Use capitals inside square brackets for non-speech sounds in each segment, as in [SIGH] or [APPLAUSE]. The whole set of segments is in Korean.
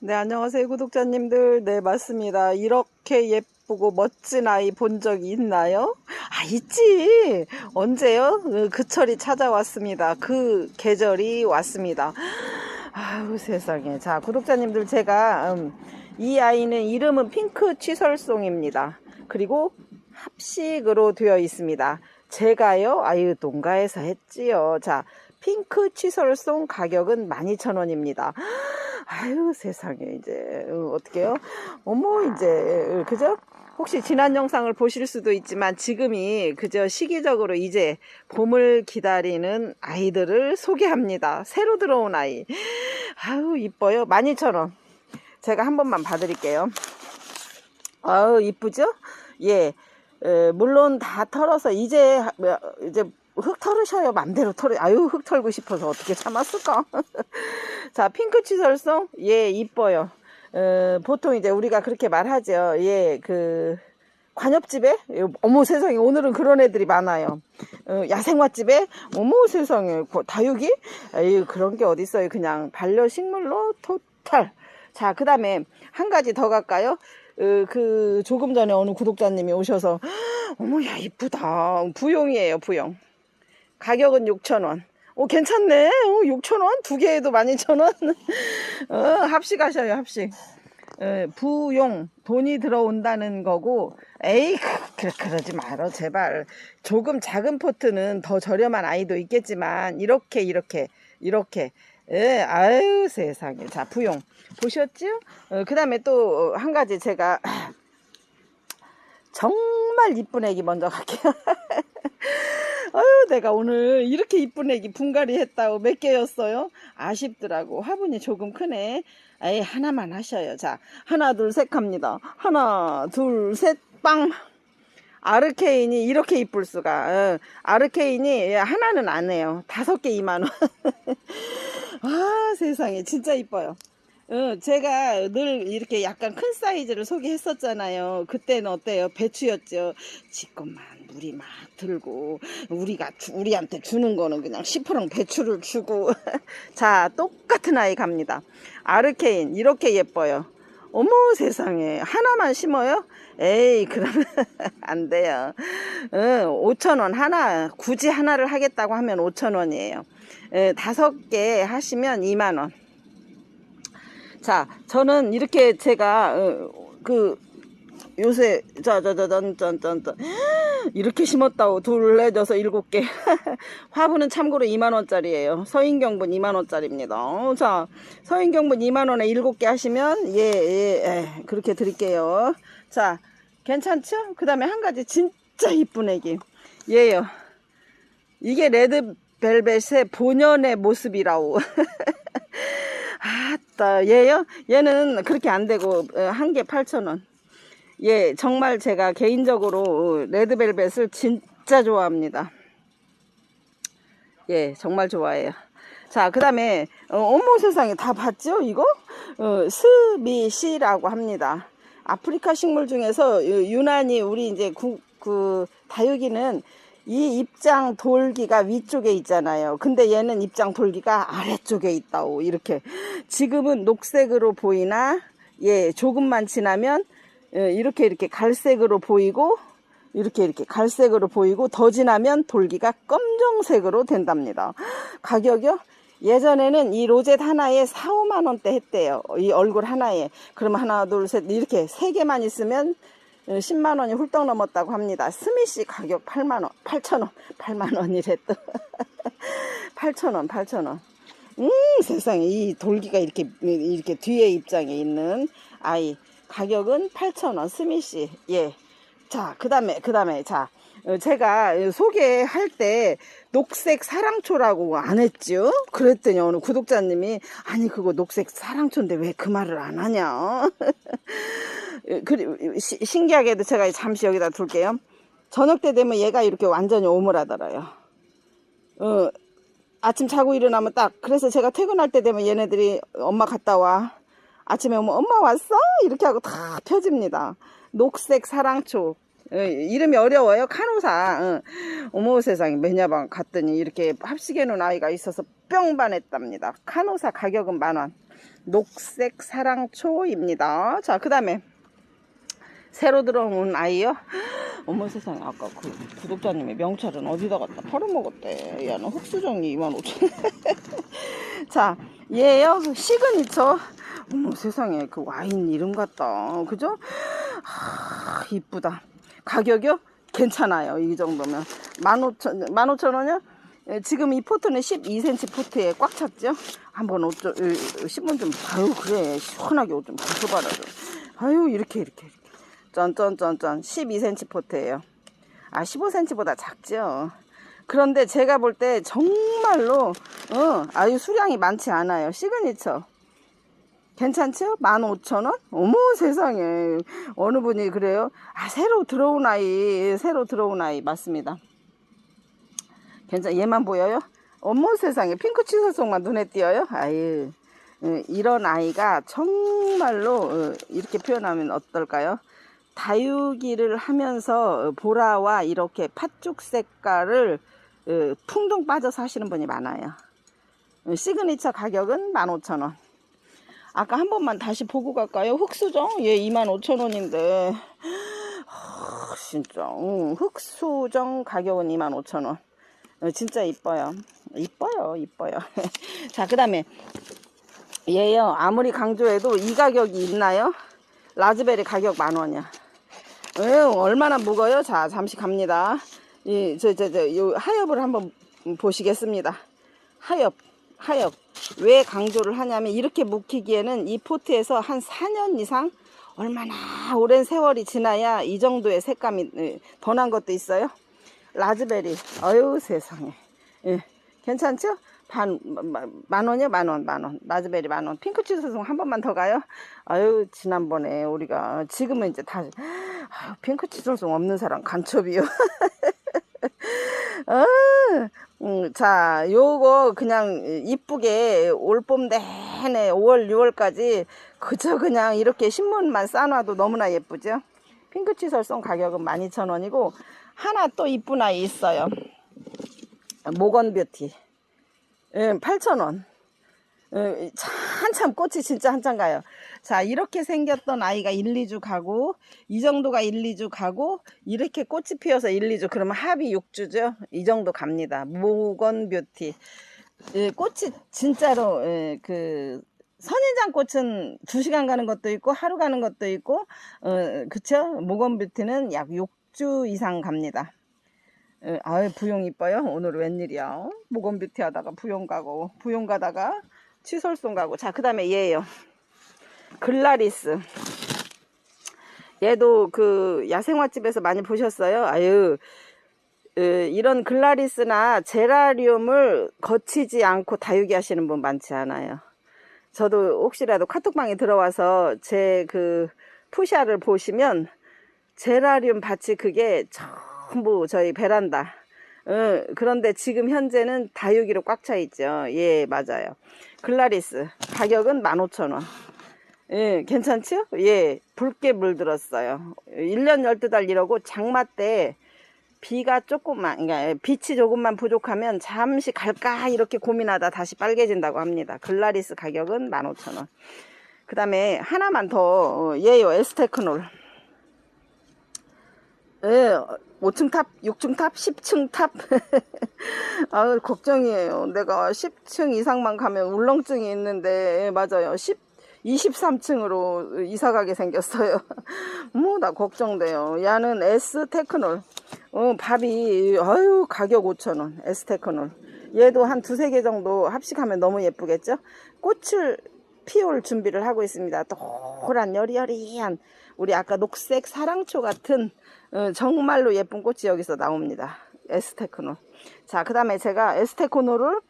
네, 안녕하세요, 구독자님들. 네, 맞습니다. 이렇게 예쁘고 멋진 아이 본 적이 있나요? 아, 있지. 언제요? 어, 그 철이 찾아왔습니다. 그 계절이 왔습니다. 아유, 세상에. 자, 구독자님들, 제가, 음, 이 아이는 이름은 핑크 취설송입니다. 그리고 합식으로 되어 있습니다. 제가요, 아유, 농가에서 했지요. 자, 핑크 취설송 가격은 12,000원입니다. 아유 세상에 이제. 어, 어떡해요? 어머 이제. 어, 그죠? 혹시 지난 영상을 보실 수도 있지만 지금이 그저 시기적으로 이제 봄을 기다리는 아이들을 소개합니다. 새로 들어온 아이. 아유 이뻐요. 12,000원. 제가 한 번만 봐드릴게요. 아유 이쁘죠? 예. 에, 물론 다 털어서 이제 하- 뭐, 이제 흙 털으셔요 맘대로 털어 아유 흙 털고 싶어서 어떻게 참았을까 [LAUGHS] 자, 핑크 치설송, 예, 이뻐요. 어, 보통 이제 우리가 그렇게 말하죠. 예, 그, 관엽집에? 예, 어머 세상에, 오늘은 그런 애들이 많아요. 어, 야생화집에? 어머 세상에, 고- 다육이? 에이, 그런 게 어딨어요. 그냥 반려식물로 토탈. 자, 그 다음에 한 가지 더 갈까요? 어, 그, 조금 전에 어느 구독자님이 오셔서, [GASPS] 어머, 야, 이쁘다. 부용이에요, 부용. 가격은 6,000원. 오, 괜찮네. 오, 6,000원? 두 개에도 12,000원? [LAUGHS] 어, 합식하셔요, 합식. 어, 부용, 돈이 들어온다는 거고, 에이, 그, 그, 그러지 말어, 제발. 조금 작은 포트는 더 저렴한 아이도 있겠지만, 이렇게, 이렇게, 이렇게. 예, 아유, 세상에. 자, 부용. 보셨죠? 어, 그 다음에 또 한 가지 제가, [CLEARS THROAT] 정말 이쁜 애기 먼저 갈게요. [LAUGHS] 아유, 내가 오늘 이렇게 이쁜 애기 분갈이 했다고 몇 개였어요? 아쉽더라고. 화분이 조금 크네. 에이, 하나만 하셔요. 자, 하나, 둘, 셋 합니다. 하나, 둘, 셋, 빵! 아르케인이 이렇게 이쁠 수가. 어, 아르케인이 하나는 안 해요. 다섯 개 2만원. [LAUGHS] 아, 세상에. 진짜 이뻐요. 어, 제가 늘 이렇게 약간 큰 사이즈를 소개했었잖아요. 그때는 어때요? 배추였죠. 지금만 물이 막 들고 우리가 주- 우리한테 주는 거는 그냥 시퍼런 배추를 주고 [LAUGHS] 자 똑같은 아이 갑니다. 아르케인 이렇게 예뻐요. 어머 세상에 하나만 심어요? 에이 그러면 [LAUGHS] 안 돼요. 어, 5천 원 하나 굳이 하나를 하겠다고 하면 5천 원이에요. 에, 다섯 개 하시면 2만 원. 자, 저는 이렇게 제가 어, 그 요새 짜자자잔짠짠짠 이렇게 심었다고 여섯 일곱 개 [LAUGHS] 화분은 참고로 2만 원짜리예요. 서인경분 2만 원짜리입니다. 어, 자, 서인경분 2만 원에 일곱 개 하시면 예, 예, 예, 그렇게 드릴게요. 자, 괜찮죠? 그 다음에 한 가지 진짜 이쁜 애기 얘요. 이게 레드 벨벳의 본연의 모습이라고. [LAUGHS] 아따, 얘요? 얘는 그렇게 안 되고, 어, 한개 8,000원. 예, 정말 제가 개인적으로 어, 레드벨벳을 진짜 좋아합니다. 예, 정말 좋아해요. 자, 그 다음에, 어, 어머 세상에 다 봤죠? 이거? 어, 스미시라고 합니다. 아프리카 식물 중에서 유- 유난히 우리 이제 구, 그 다육이는 이 입장 돌기가 위쪽에 있잖아요. 근데 얘는 입장 돌기가 아래쪽에 있다고 이렇게 지금은 녹색으로 보이나 예 조금만 지나면 예, 이렇게 이렇게 갈색으로 보이고 이렇게 이렇게 갈색으로 보이고 더 지나면 돌기가 검정색으로 된답니다. 가격이요? 예전에는 이 로zet 하나에 4, 5만 원대 했대요. 이 얼굴 하나에. 그러면 하나, 둘, 셋 이렇게 세 개만 있으면 10만 원이 훌쩍 넘었다고 합니다. 스미시 가격 8만 원, 8천 원, 8만 원이래 또. [LAUGHS] 8천 원, 8천 원. 음, 세상에 이 돌기가 이렇게 이렇게 뒤에 입장에 있는 아이 가격은 8천 원 스미시. 예. 자, 그 다음에 그 다음에 자, 어, 제가 소개할 때 녹색 사랑초라고 안 했죠? 그랬더니 어느 구독자님이 아니 그거 녹색 사랑초인데 왜 그 말을 안 하냐? [LAUGHS] 그 시- 신기하게도 제가 잠시 여기다 둘게요. 저녁 때 되면 얘가 이렇게 완전히 오물하더라요. 어, 아침 자고 일어나면 딱 그래서 제가 퇴근할 때 되면 얘네들이 엄마 갔다 와. 아침에 오면 엄마 왔어? 이렇게 하고 다 펴집니다. 녹색 사랑초. 어, 이름이 어려워요. 카노사. 어. 어머 세상에 매냐방 갔더니 이렇게 합식해 놓은 아이가 있어서 뿅 반했답니다. 카노사 가격은 만 원. 녹색 사랑초입니다. 자, 그 다음에 새로 들어온 아이요. 어머 세상에 아까 그 구독자님의 명찰은 어디다 갖다 팔아먹었대. 얘는 흑수정이 25,000원. [LAUGHS] 자, 얘요. 시그니처. 어머 세상에 그 와인 이름 같다. 그죠? 하, 이쁘다. 가격이요? 괜찮아요. 이 정도면. 15,000, 15,000원이요? 예, 지금 이 포트는 12cm 포트에 꽉 찼죠? 한번 옷 좀, 신문 좀, 아유, 그래. 시원하게 옷 좀 벗어봐라. 좀. 아유, 이렇게, 이렇게, 이렇게. 짠짠짠짠. 12cm 포트예요 아, 15cm보다 작죠? 그런데 제가 볼 때 정말로, 어, 아유, 수량이 많지 않아요. 시그니처. 괜찮죠? 15,000원? 어머 세상에. 어느 분이 그래요? 아, 새로 들어온 아이, 새로 들어온 아이. 맞습니다. 괜찮, 얘만 보여요? 어머 세상에. 핑크 치설송만 눈에 띄어요? 아유. 어, 이런 아이가 정말로 어, 이렇게 표현하면 어떨까요? 다육이를 하면서 보라와 이렇게 팥죽 색깔을 어, 풍덩 빠져서 하시는 분이 많아요. 어, 시그니처 가격은 15,000원. 아까 한 번만 다시 보고 갈까요? 흑수정? 얘 25,000원인데. 진짜. 응, 흑수정 가격은 25,000원. 어, 진짜 이뻐요. 이뻐요, 이뻐요. [LAUGHS] 자, 그 다음에 얘요. 아무리 강조해도 이 가격이 있나요? 라즈베리 가격 만 원이야. 응, 얼마나 무거요? 자, 잠시 갑니다. 이, 저, 저, 저, 요 하엽을 한번 보시겠습니다. 하엽, 하엽. 왜 강조를 하냐면 이렇게 묵히기에는 이 포트에서 한 4년 이상 얼마나 오랜 세월이 지나야 이 정도의 색감이 예, 더난 것도 있어요. 라즈베리. 어유 세상에. 예. 괜찮죠? 반, 마- 만 원이요? 만 원, 만 원. 라즈베리 만 원. 핑크 치 소송 한 번만 더 가요? 아유, 지난번에 우리가, 지금은 이제 다, 아유, 핑크 치 소송 없는 사람 간첩이요. [LAUGHS] 아, 음, 자, 요거 그냥 이쁘게 올봄 내내 5월, 6월까지 그저 그냥 이렇게 신문만 싸놔도 너무나 예쁘죠? 핑크 치 설송 가격은 12,000원이고, 하나 또 이쁜 아이 있어요. 모건 뷰티. 예, 8,000원. 예, 한참 꽃이 진짜 한참 가요. 자, 이렇게 생겼던 아이가 1, 2주 가고, 이 정도가 1, 2주 가고, 이렇게 꽃이 피어서 1, 2주, 그러면 합이 6주죠? 이 정도 갑니다. 모건 뷰티. 예, 꽃이 진짜로, 예, 그, 선인장 꽃은 2시간 가는 것도 있고, 하루 가는 것도 있고, 어, 그쵸? 모건 뷰티는 약 6주 이상 갑니다. 예, 아유 부용 이뻐요. 오늘 웬일이야? 모건 뷰티 하다가 부용 가고 부용 가다가 치솔송 가고 자 그 다음에 얘예요. 글라리스. 얘도 그 야생화집에서 많이 보셨어요? 아유 에, 이런 글라리스나 제라리움을 거치지 않고 다육이 하시는 분 많지 않아요. 저도 혹시라도 카톡방에 들어와서 제 그 푸샤를 보시면 제라리움 밭이 그게 전부 저희 베란다. 어, 그런데 지금 현재는 다육이로 꽉 차 있죠. 예, 맞아요. 글라리스. 가격은 15,000원. 예, 괜찮죠? 예, 붉게 물들었어요. 1년 12달 이러고 장마 때 비가 조금만, 그러니까 빛이 조금만 부족하면 잠시 갈까 이렇게 고민하다 다시 빨개진다고 합니다. 글라리스 가격은 15,000원. 그 다음에 하나만 더, 어, 얘요, 에스테크놀. 예, 5층 탑, 6층 탑, 10층 탑. [LAUGHS] 아 걱정이에요. 내가 10층 이상만 가면 울렁증이 있는데, 예, 맞아요. 10, 23층으로 이사 가게 생겼어요. [LAUGHS] 뭐, 나 걱정돼요. 야는 S 테크놀. 어, 밥이, 아유, 가격 5,000원. S 테크놀. 얘도 한 두세 개 정도 합식하면 너무 예쁘겠죠? 꽃을 피울 준비를 하고 있습니다. 노란 여리여리한 우리 아까 녹색 사랑초 같은 어, 정말로 예쁜 꽃이 여기서 나옵니다. 에스테크노. 자, 그 다음에 제가 에스테코노를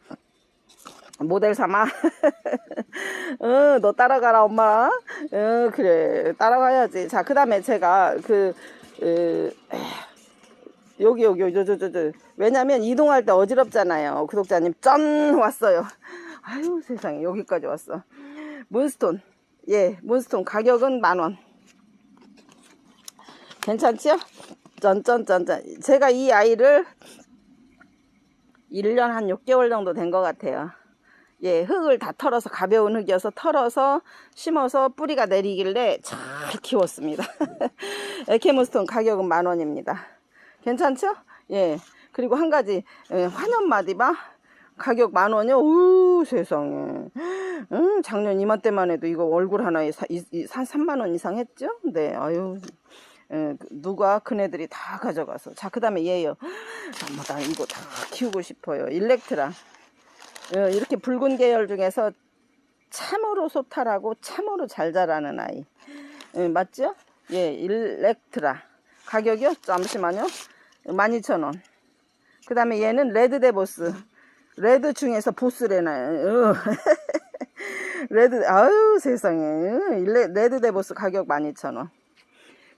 모델 삼아. [LAUGHS] 어, 너 따라가라, 엄마. 어, 그래. 따라가야지. 자, 그 다음에 제가 그, 어, 여기, 여기, 여기, 저, 저, 저, 저. 왜냐면 이동할 때 어지럽잖아요. 구독자님, 짠! 왔어요. 아유, 세상에. 여기까지 왔어. 몬스톤. 예, 몬스톤. 가격은 만원. 괜찮지요? 짠짠짠짠. 제가 이 아이를 1년 한 6개월 정도 된 것 같아요. 예, 흙을 다 털어서 가벼운 흙이어서 털어서 심어서 뿌리가 내리길래 잘 키웠습니다. [LAUGHS] 에케모스톤 가격은 만 원입니다. 괜찮죠? 예. 그리고 한 가지 예, 환연 마디바 가격 만 원이요. 우 세상에. 음, 작년 이맘때만 해도 이거 얼굴 하나에 사, 이, 이, 한 3만 원 이상 했죠? 네. 아유. 예, 그 누가 그네들이 다 가져가서. 자 그 다음에 얘요. 어머 나 이거 다 키우고 싶어요. 일렉트라. 예, 이렇게 붉은 계열 중에서 참으로 소탈하고 참으로 잘 자라는 아이. 예, 맞죠? 예 일렉트라. 가격이요? 잠시만요. 12,000원. 그 다음에 얘는 레드 데보스. 레드 중에서 보스래나요. [LAUGHS] 레드 아유 세상에. 일레- 레드 데보스 가격 12,000원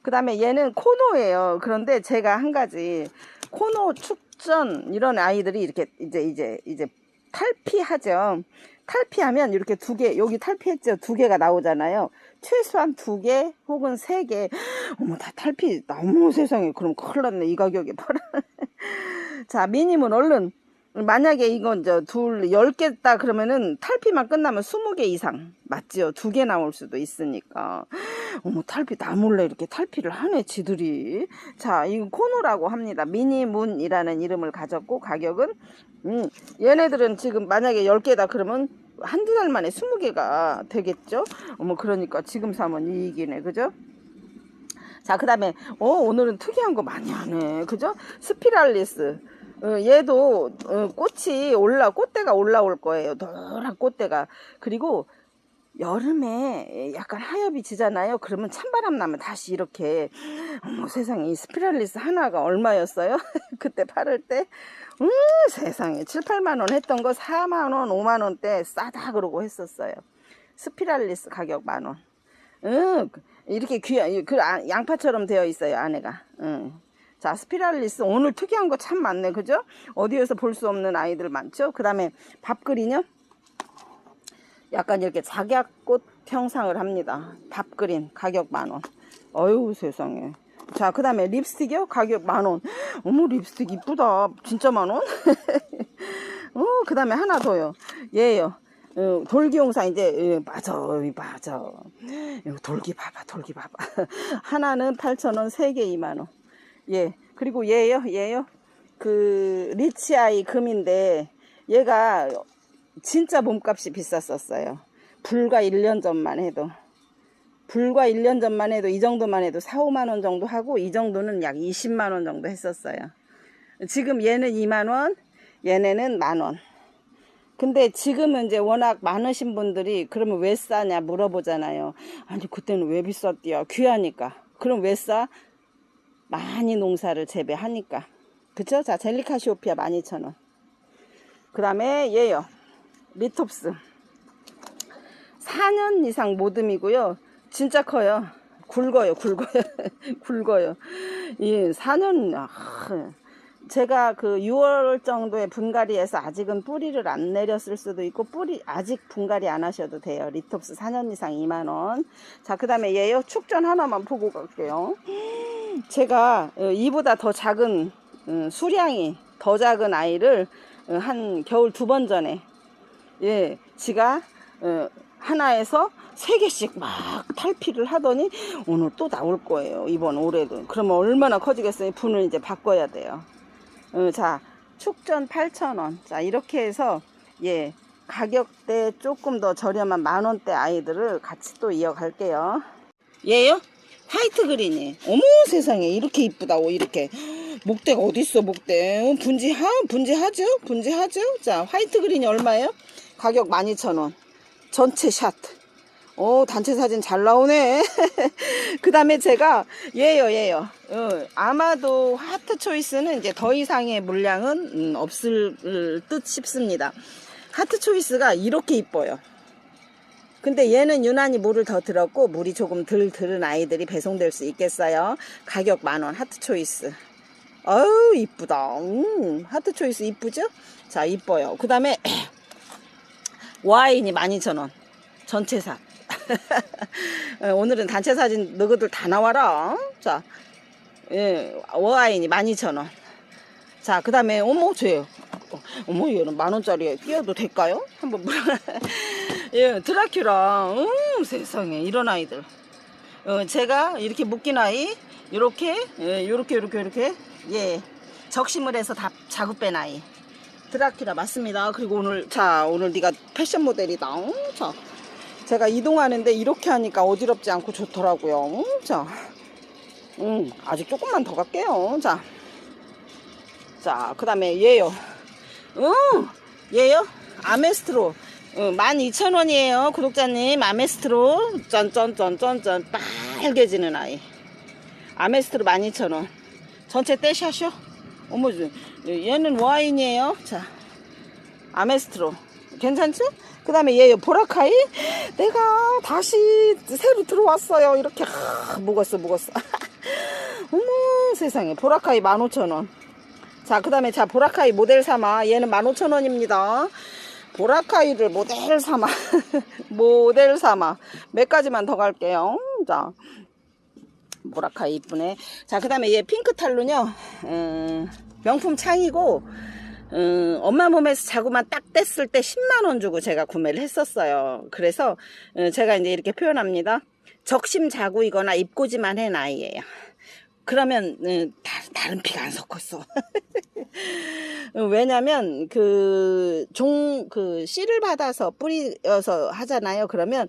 그 다음에 얘는 코노예요. 그런데 제가 한 가지 코노 축전 이런 아이들이 이렇게 이제 이제 이제 탈피하죠. 탈피하면 이렇게 두 개, 여기 탈피했죠. 두 개가 나오잖아요. 최소한 두 개 혹은 세 개. 어머, 다 탈피. 너무 세상에. 그럼 큰일 났네. 이 가격에 팔아. [LAUGHS] 자, 미님은 얼른. 만약에 이건 저 둘, 열 개다 그러면은 탈피만 끝나면 스무 개 이상. 맞죠? 두개 나올 수도 있으니까. 어머, 탈피, 나 몰래 이렇게 탈피를 하네, 지들이. 자, 이거 코노라고 합니다. 미니문이라는 이름을 가졌고, 가격은, 음, 얘네들은 지금 만약에 10개다 그러면 한두 달 만에 20개가 되겠죠? 어머, 그러니까 지금 사면 이익이네, 그죠? 자, 그 다음에, 어, 오늘은 특이한 거 많이 하네. 그죠? 스피랄리스. 어, 얘도, 어, 꽃이 올라, 꽃대가 올라올 거예요. 노란 꽃대가. 그리고, 여름에 약간 하엽이 지잖아요. 그러면 찬바람 나면 다시 이렇게 어머 세상에 이 스피랄리스 하나가 얼마였어요? [LAUGHS] 그때 팔을 때 음, 세상에 7, 8만 원 했던 거 4만 원, 5만 원 대 싸다 그러고 했었어요. 스피랄리스 가격 만 원. 응, 이렇게 귀한 그 아- 양파처럼 되어 있어요 안에가. 응. 자 스피랄리스 오늘 특이한 거 참 많네 그죠? 어디에서 볼 수 없는 아이들 많죠? 그 다음에 밥그리냐? 약간 이렇게 작약꽃 형상을 합니다. 밥그린 가격 만원. 어유 세상에. 자, 그 다음에 립스틱이요? 가격 만원. 어머, 립스틱 이쁘다. 진짜 만원? [LAUGHS] 어, 그 다음에 하나 더요. 얘요. 어, 돌기용사 이제 예, 맞아 맞아 돌기 봐봐 돌기 봐봐 [LAUGHS] 하나는 8,000원 세 개 2만원 예 그리고 얘요 얘요 그 리치아이 금인데 얘가 진짜 몸값이 비쌌었어요. 불과 1년 전만 해도. 불과 1년 전만 해도 이 정도만 해도 4, 5만 원 정도 하고 이 정도는 약 20만 원 정도 했었어요. 지금 얘는 2만 원, 얘네는 만 원. 근데 지금은 이제 워낙 많으신 분들이 그러면 왜 싸냐 물어보잖아요. 아니 그때는 왜 비쌌디야? 귀하니까. 그럼 왜 싸? 많이 농사를 재배하니까. 그쵸? 자 젤리카시오피아 12,000원. 그 다음에 얘요. 리톱스. 4년 이상 모듬이고요. 진짜 커요. 굵어요 굵어요. [LAUGHS] 굵어요. 이 4년 아, 제가 그 6월 정도에 분갈이해서 아직은 뿌리를 안 내렸을 수도 있고 뿌리 아직 분갈이 안 하셔도 돼요. 리톱스 4년 이상 2만원. 자 그 다음에 얘요. 축전 하나만 보고 갈게요 제가 어, 이보다 더 작은 음, 수량이 더 작은 아이를 어, 한 겨울 두 번 전에 예, 지가 어, 하나에서 세 개씩 막 탈피를 하더니 오늘 또 나올 거예요. 이번 올해도. 그러면 얼마나 커지겠어요? 분을 이제 바꿔야 돼요. 어, 자, 축전 8,000원. 자, 이렇게 해서 예, 가격대 조금 더 저렴한 만 원대 아이들을 같이 또 이어갈게요. 얘요? 화이트 그린이. 어머 세상에 이렇게 이쁘다고 이렇게. 목대가 어딨어 목대. 어, 분지하? 분지하죠? 분지하죠? 자, 화이트 그린이 얼마예요? 가격 12,000원. 전체 샷. 오, 단체 사진 잘 나오네. [LAUGHS] 그 다음에 제가, 얘요, 얘요. 어, 아마도 하트 초이스는 이제 더 이상의 물량은 음, 없을 듯 싶습니다. 하트 초이스가 이렇게 이뻐요. 근데 얘는 유난히 물을 더 들었고, 물이 조금 덜 들은 아이들이 배송될 수 있겠어요. 가격 만원, 하트 초이스. 아유, 이쁘다. 음, 하트 초이스 이쁘죠? 자, 이뻐요. 그 다음에, [CLEARS THROAT] 와인이 12,000원. 전체 사. [LAUGHS] 어, 오늘은 단체 사진 너희들 다 나와라. 자, 예, 와인이 12,000원. 자, 그 다음에, 어머, 쟤. 어머 얘는 만 원짜리에 끼어도 될까요? 한번 물어. [LAUGHS] 예, 드라큘라. 음, 세상에 이런 아이들. 어, 제가 이렇게 묶인 아이, 요렇게, 예, 요렇게, 요렇게, 요렇게, 예, 적심을 해서 다 자구 뺀 아이. 드라큘라 맞습니다. 그리고 오늘, 자, 오늘 네가 패션 모델이다. 음, 자, 제가 이동하는데 이렇게 하니까 어지럽지 않고 좋더라고요. 음, 자, 음, 아직 조금만 더 갈게요. 자, 자, 그 다음에 얘요. 응, 얘요. 아메스트로. 어, 12,000원이에요. 구독자님. 아메스트로. 짠짠짠짠짠. 빨개지는 아이. 아메스트로 12,000원. 전체 떼샷이요? 어머, 얘는 와인이에요. 자, 아메스트로. 괜찮지? 그 다음에 얘 보라카이. 내가 다시 새로 들어왔어요. 이렇게. 하, 묵었어, 묵었어. [LAUGHS] 어머, 세상에. 보라카이 15,000원. 자, 그 다음에 자, 보라카이 모델 삼아. 얘는 15,000원입니다. 보라카이를 모델 삼아. [LAUGHS] 모델 삼아. 몇 가지만 더 갈게요. 자, 보라카이 이쁘네. 자, 그 다음에 얘 핑크 탈루는요, 음, 명품 창이고, 음, 엄마 몸에서 자구만 딱 뗐을 때 10만원 주고 제가 구매를 했었어요. 그래서, 음, 제가 이제 이렇게 표현합니다. 적심 자구이거나 입고지만 한 아이예요. 그러면 음, 다, 다른 피가 안 섞었어. [LAUGHS] 왜냐면 그 종그 씨를 받아서 뿌리어서 하잖아요. 그러면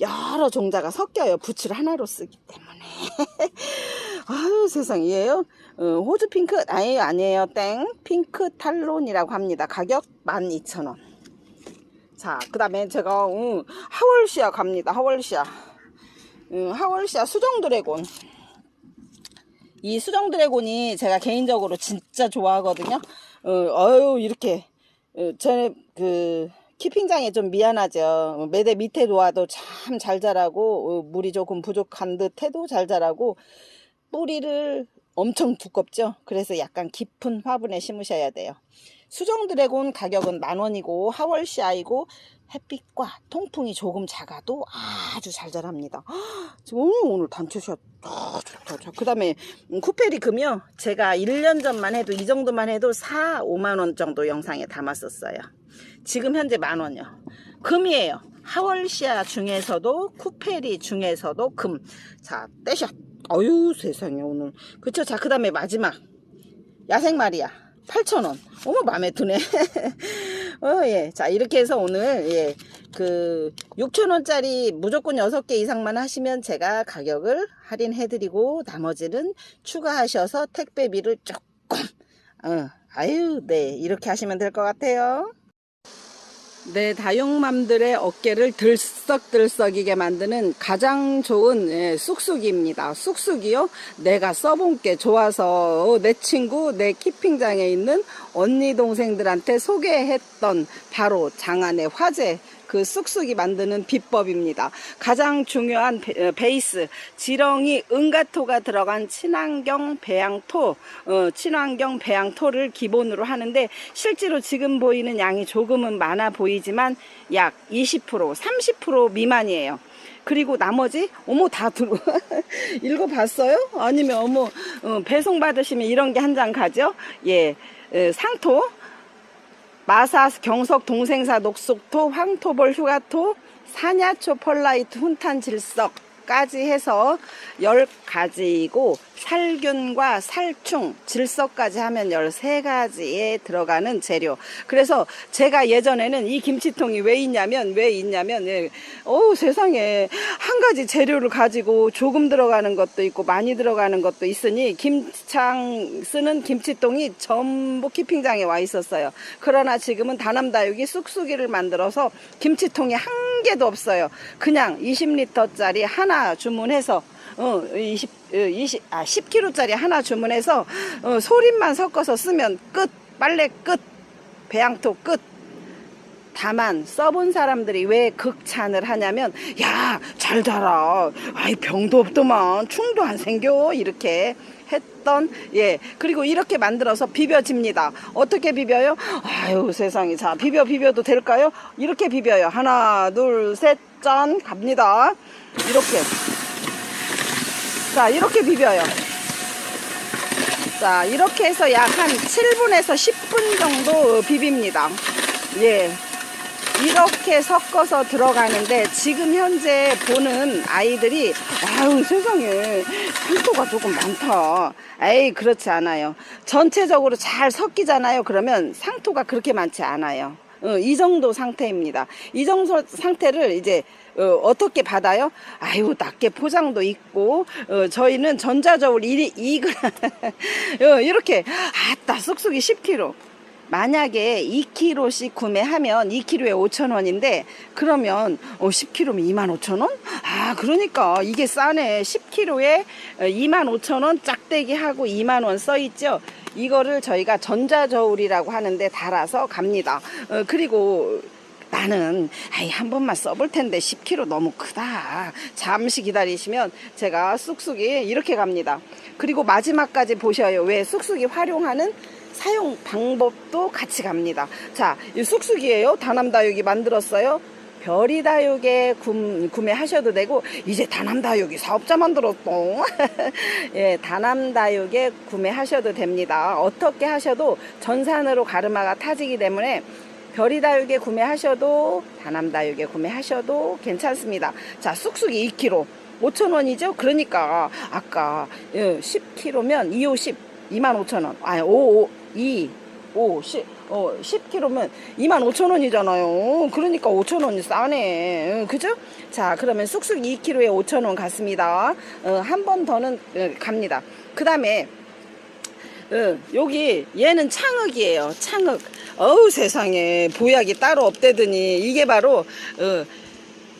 여러 종자가 섞여요. 부츠를 하나로 쓰기 때문에. [LAUGHS] 아유 세상이에요. 어, 호주 핑크 아니 아니에요. 땡 핑크 탈론이라고 합니다. 가격 12,000원. 자, 그다음에 제가 음, 하월시아 갑니다. 하월시아. 음, 하월시아 수정 드래곤. 이 수정 드래곤이 제가 개인적으로 진짜 좋아하거든요. 어, 어유 이렇게 어, 제그 키핑장에 좀 미안하죠. 매대 밑에 놓아도 참 잘 자라고 어, 물이 조금 부족한 듯 해도 잘 자라고 뿌리를 엄청 두껍죠. 그래서 약간 깊은 화분에 심으셔야 돼요. 수정 드래곤 가격은 만 원이고 하월시아이고 햇빛과 통풍이 조금 작아도 아주 잘 자랍니다. [GASPS] 지금 오늘, 단체샷 아, 좋다. 그 다음에 쿠페리 금요. 제가 1년 전만 해도 이 정도만 해도 4, 5만 원 정도 영상에 담았었어요. 지금 현재 만 원이요. 금이에요. 하월시아 중에서도 쿠페리 중에서도 금. 자, 떼샷. 어유 세상에 오늘. 그쵸? 자, 그 다음에 마지막. 야생 마리아. 8,000원. 어머, 마음에 드네. [LAUGHS] 어, 예. 자, 이렇게 해서 오늘, 예. 그, 6,000원짜리 무조건 6개 이상만 하시면 제가 가격을 할인해드리고, 나머지는 추가하셔서 택배비를 조금, 어, 아유, 네. 이렇게 하시면 될 것 같아요. 네, 다육맘들의 어깨를 들썩들썩이게 만드는 가장 좋은 예, 쑥쑥이입니다. 쑥쑥이요. 내가 써본 게 좋아서 어, 내 친구, 내 키핑장에 있는 언니 동생들한테 소개했던 바로 장안의 화제 그 쑥쑥이 만드는 비법입니다. 가장 중요한 베, 어, 베이스 지렁이 은가토가 들어간 친환경 배양토 어, 친환경 배양토를 기본으로 하는데 실제로 지금 보이는 양이 조금은 많아 보이지만 약 20% 30% 미만이에요. 그리고 나머지 어머 다 들어 [LAUGHS] 읽어봤어요? 아니면 어머 어, 배송 받으시면 이런 게 한 장 가죠? 예 에, 상토 마사, 경석, 동생사, 녹속토, 황토볼, 휴가토, 사냐초, 펄라이트, 훈탄, 질석까지 해서 10가지이고 살균과 살충, 질석까지 하면 13가지에 들어가는 재료. 그래서 제가 예전에는 이 김치통이 왜 있냐면 왜 있냐면 예, 어우 세상에 한 가지 재료를 가지고 조금 들어가는 것도 있고 많이 들어가는 것도 있으니 김창 쓰는 김치통이 전부 키핑장에 와 있었어요. 그러나 지금은 다남다육이 쑥쑥이를 만들어서 김치통이 한 개도 없어요. 그냥 20리터짜리 하나 주문해서 어, 20, 어, 20, 아, 10kg짜리 하나 주문해서, 어, 소림만 섞어서 쓰면 끝, 빨래 끝, 배양토 끝. 다만, 써본 사람들이 왜 극찬을 하냐면, 야, 잘 자라. 아이, 병도 없더만. 충도 안 생겨. 이렇게 했던, 예. 그리고 이렇게 만들어서 비벼집니다. 어떻게 비벼요? 아유, 세상에. 자, 비벼, 비벼도 될까요? 이렇게 비벼요. 하나, 둘, 셋, 짠. 갑니다. 이렇게. 자, 이렇게 비벼요. 자, 이렇게 해서 약 한 7분에서 10분 정도 비빕니다. 예. 이렇게 섞어서 들어가는데 지금 현재 보는 아이들이 아유 세상에 산소가 조금 많다. 에이 그렇지 않아요. 전체적으로 잘 섞이잖아요. 그러면 상토가 그렇게 많지 않아요. 어, 이 정도 상태입니다. 이 정도 상태를 이제 어, 떻게 받아요? 아유 낮게 포장도 있고 어, 저희는 전자저울 1, 2g [LAUGHS] 어, 이렇게 아따 쑥쑥이 10kg 만약에 2kg씩 구매하면 2kg에 5,000원인데 그러면 어, 10kg면 25,000원? 아 그러니까 이게 싸네 10kg에 25,000원 짝대기하고 2만원 써있죠 이거를 저희가 전자저울이라고 하는데 달아서 갑니다 어, 그리고 나는 아이 한 번만 써볼 텐데 10kg 너무 크다. 잠시 기다리시면 제가 쑥쑥이 이렇게 갑니다. 그리고 마지막까지 보셔요. 왜 쑥쑥이 활용하는 사용 방법도 같이 갑니다. 자, 이 쑥쑥이에요. 다남다육이 만들었어요. 별이 다육에 구매하셔도 되고 이제 다남 다육이 사업자 만들었어. [LAUGHS] 예, 다남 다육에 구매하셔도 됩니다. 어떻게 하셔도 전산으로 가르마가 타지기 때문에 별이다육에 구매하셔도 다남다육에 구매하셔도 괜찮습니다. 자, 쑥쑥이 2kg 5,000원이죠? 그러니까 아까 10kg면 2, 5, 10 25,000원. 아니 5, 5, 2, 5, 10 어, 10kg면 25,000원이잖아요. 그러니까 5,000원이 싸네. 그죠? 자, 그러면 쑥쑥 2kg에 5,000원 갔습니다. 어, 한 번 더는 어, 갑니다. 그 다음에 어, 여기 얘는 창흑이에요. 창흑. 어우 세상에 보약이 따로 없대더니 이게 바로 어,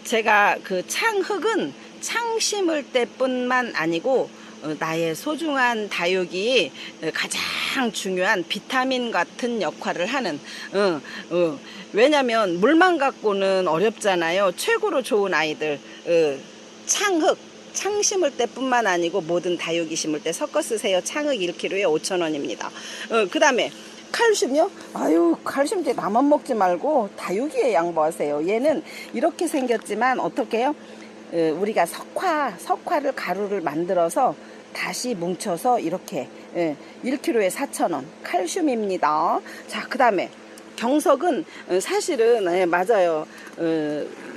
제가 그 창흑은 창 심을 때뿐만 아니고 어, 나의 소중한 다육이 어, 가장 중요한 비타민 같은 역할을 하는 어, 어, 왜냐면 물만 갖고는 어렵잖아요 최고로 좋은 아이들 어, 창흑 창 심을 때뿐만 아니고 모든 다육이 심을 때 섞어 쓰세요 창흑 1kg에 5,000원입니다 어, 그 다음에 칼슘이요? 아유 칼슘제 나만 먹지 말고 다육이에 양보하세요 얘는 이렇게 생겼지만 어떻게 해요? 어, 우리가 석화, 석화를 가루를 만들어서 다시 뭉쳐서 이렇게 예, 1kg에 4,000원 칼슘입니다. 자, 그 다음에 경석은 어, 사실은 예, 맞아요.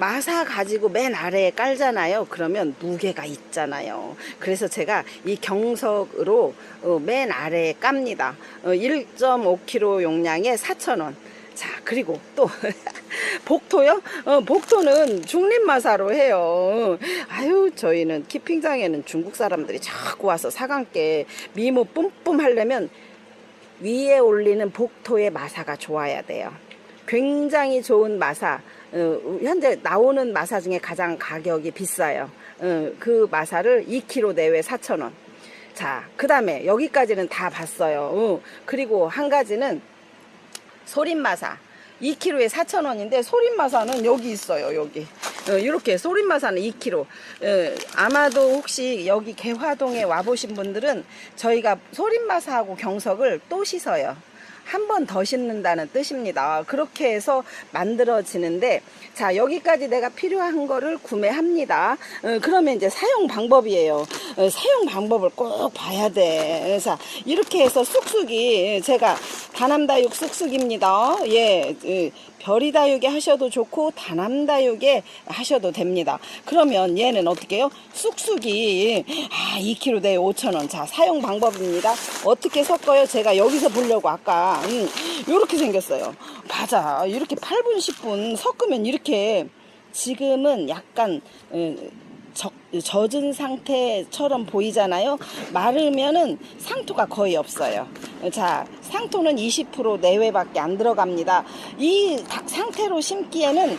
어, 마사 가지고 맨 아래에 깔잖아요. 그러면 무게가 있잖아요. 그래서 제가 이 경석으로 어, 맨 아래에 깝니다. 어, 1.5kg 용량에 4,000원. 자, 그리고 또 [LAUGHS] 복토요? 어, 복토는 중립마사로 해요. 아유, 저희는 키핑장에는 중국 사람들이 자꾸 와서 사강께 미모 뿜뿜 하려면 위에 올리는 복토의 마사가 좋아야 돼요. 굉장히 좋은 마사. 어, 현재 나오는 마사 중에 가장 가격이 비싸요. 어, 그 마사를 2kg 내외 4,000원. 자, 그 다음에 여기까지는 다 봤어요. 어, 그리고 한 가지는 소림마사 2kg에 4,000원인데 소림마사는 여기 있어요 여기 어, 이렇게 소림마사는 2kg 어, 아마도 혹시 여기 개화동에 와보신 분들은 저희가 소림마사하고 경석을 또 씻어요 한 번더 씻는다는 뜻입니다. 그렇게 해서 만들어지는데, 자, 여기까지 내가 필요한 거를 구매합니다. 어, 그러면 이제 사용 방법이에요. 어, 사용 방법을 꼭 봐야 돼. 그래서 이렇게 해서 쑥쑥이 제가 다남다육 쑥쑥입니다. 예, 예, 별이 다육에 하셔도 좋고 다남 다육에 하셔도 됩니다. 그러면 얘는 어떻게 해요? 쑥쑥이 아 2kg 내 5,000원. 자 사용 방법입니다. 어떻게 섞어요? 제가 여기서 보려고 아까 음, 이렇게 생겼어요. 맞아. 이렇게 8분 10분 섞으면 이렇게 지금은 약간 어, 적, 젖은 상태처럼 보이잖아요. 마르면은 상토가 거의 없어요. 자, 상토는 20% 내외밖에 안 들어갑니다. 이 다- 상태로 심기에는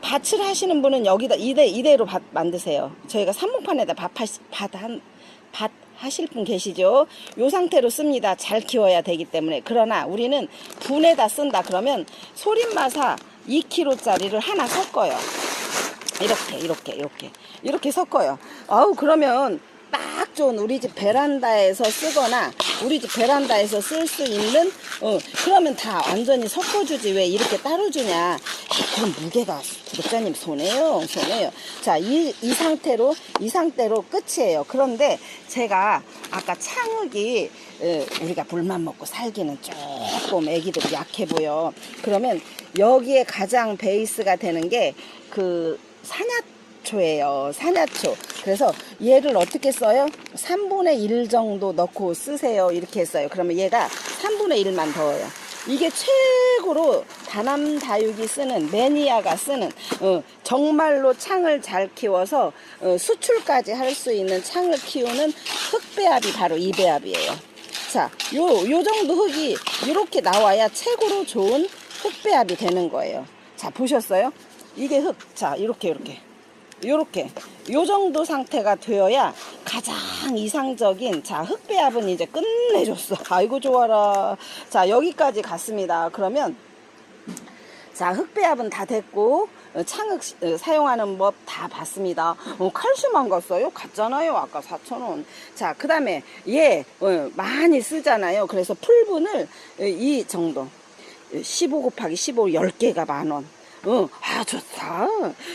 밭을 하시는 분은 여기다 이대, 이대로 밭 만드세요. 저희가 산목판에다 밭, 밭 한, 밭 하실 분 계시죠? 요 상태로 씁니다. 잘 키워야 되기 때문에. 그러나 우리는 분에다 쓴다 그러면 소림마사 2kg짜리를 하나 섞어요. 이렇게 이렇게 이렇게 이렇게 섞어요. 아우 그러면 딱 좋은 우리 집 베란다에서 쓰거나 우리 집 베란다에서 쓸 수 있는 어 그러면 다 완전히 섞어주지 왜 이렇게 따로 주냐? 아, 그럼 무게가 구독자님 손해요 손해요. 자이 이 상태로 이 상태로 끝이에요. 그런데 제가 아까 창흑이 어, 우리가 물만 먹고 살기는 조금 애기들이 약해 보여. 그러면 여기에 가장 베이스가 되는 게 그 산 야초예요. 산야초. 그래서 얘를 어떻게 써요? 3분의 1 정도 넣고 쓰세요. 이렇게 했어요. 그러면 얘가 3분의 1만 더워요. 이게 최고로 다남 다육이 쓰는 매니아가 쓰는 어, 정말로 창을 잘 키워서 어, 수출까지 할 수 있는 창을 키우는 흑배합이 바로 이 배합이에요. 자, 요, 요 정도 흙이 이렇게 나와야 최고로 좋은 흙배합이 되는 거예요. 자, 보셨어요? 이게 흙. 자, 이렇게, 이렇게. 요렇게. 요 정도 상태가 되어야 가장 이상적인, 자, 흙배합은 이제 끝내줬어. [LAUGHS] 아이고, 좋아라. 자, 여기까지 갔습니다. 그러면, 자, 흙배합은 다 됐고, 어, 창흙 시- 어, 사용하는 법 다 봤습니다. 어, 칼슘 안 갔어요? 갔잖아요. 아까 4,000원. 자, 그 다음에 얘 어, 많이 쓰잖아요. 그래서 풀분을 어, 이 정도. 15 곱하기 15, 10개가 만 원. 어, 아, 좋다.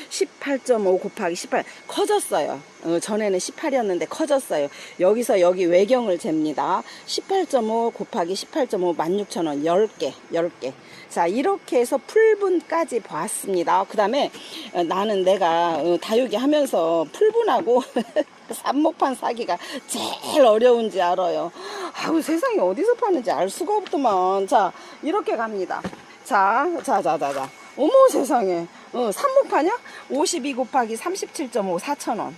18.5 곱하기 18. 커졌어요. 어, 전에는 18이었는데 커졌어요. 여기서 여기 외경을 잽니다. 18.5 곱하기 18.5, 16,000원. 10개, 10개. 자, 이렇게 해서 풀분까지 봤습니다. 그 다음에 나는 내가 어, 다육이 하면서 풀분하고 [LAUGHS] 삽목판 사기가 제일 어려운지 알아요. 아우, 세상에 어디서 파는지 알 수가 없더만. 자, 이렇게 갑니다. 자, 자, 자, 자, 자. 어머 세상에. 어, 삽목파냐? 52 곱하기 37.5, 4,000원.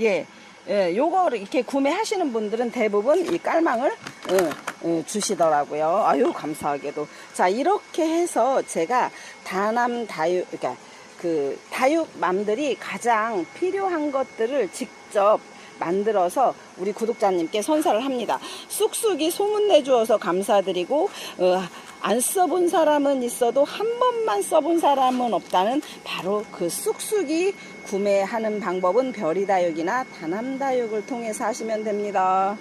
예. 예, 요거를 이렇게 구매하시는 분들은 대부분 이 깔망을 어, 어, 주시더라고요. 아유, 감사하게도. 자, 이렇게 해서 제가 다남 다육, 그러니까 그 다육맘들이 가장 필요한 것들을 직접 만들어서 우리 구독자님께 선사를 합니다. 쑥쑥이 소문내 주어서 감사드리고 어, 안 써본 사람은 있어도 한 번만 써본 사람은 없다는 바로 그 쑥쑥이 구매하는 방법은 별이다육이나 다남다육을 통해서 하시면 됩니다.